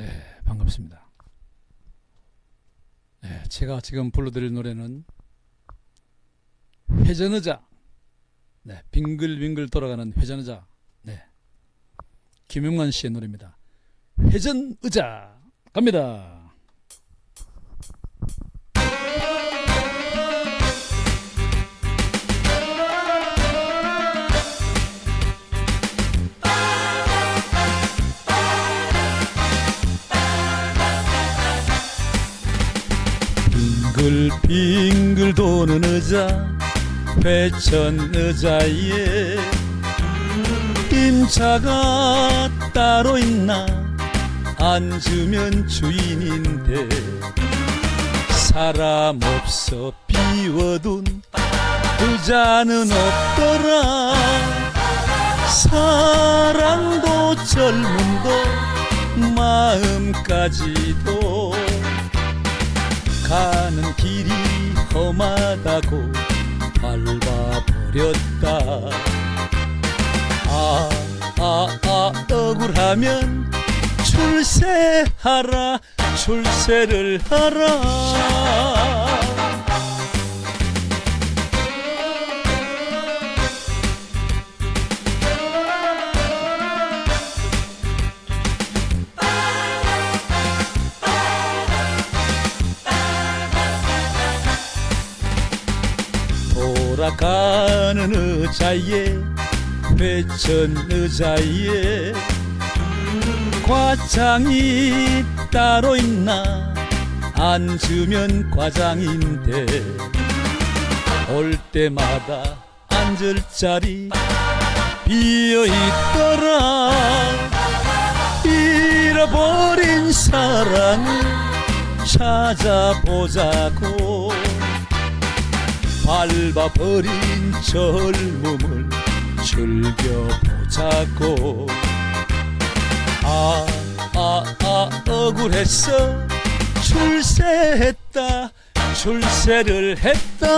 네, 반갑습니다. 네, 제가 지금 불러드릴 노래는 회전의자. 네, 빙글빙글 돌아가는 회전의자. 네, 김용만 씨의 노래입니다. 회전의자 갑니다. 빙글빙글 도는 의자 회전 의자에 임차가 따로 있나? 앉으면 주인인데 사람 없어 비워둔 의자는 없더라. 사랑도 젊음도 마음까지도 가는 길이 험하다고 밟아버렸다 아, 아, 아, 억울하면 출세하라, 출세를 하라. 돌아가는 의자에 회전 의자에 과장이 따로 있나? 앉으면 과장인데 올 때마다 앉을 자리 비어 있더라. 잃어버린 사랑을 찾아보자고 밟아버린 젊음을 즐겨보자고. 아, 아, 아, 억울했어. 출세했다. 출세를 했다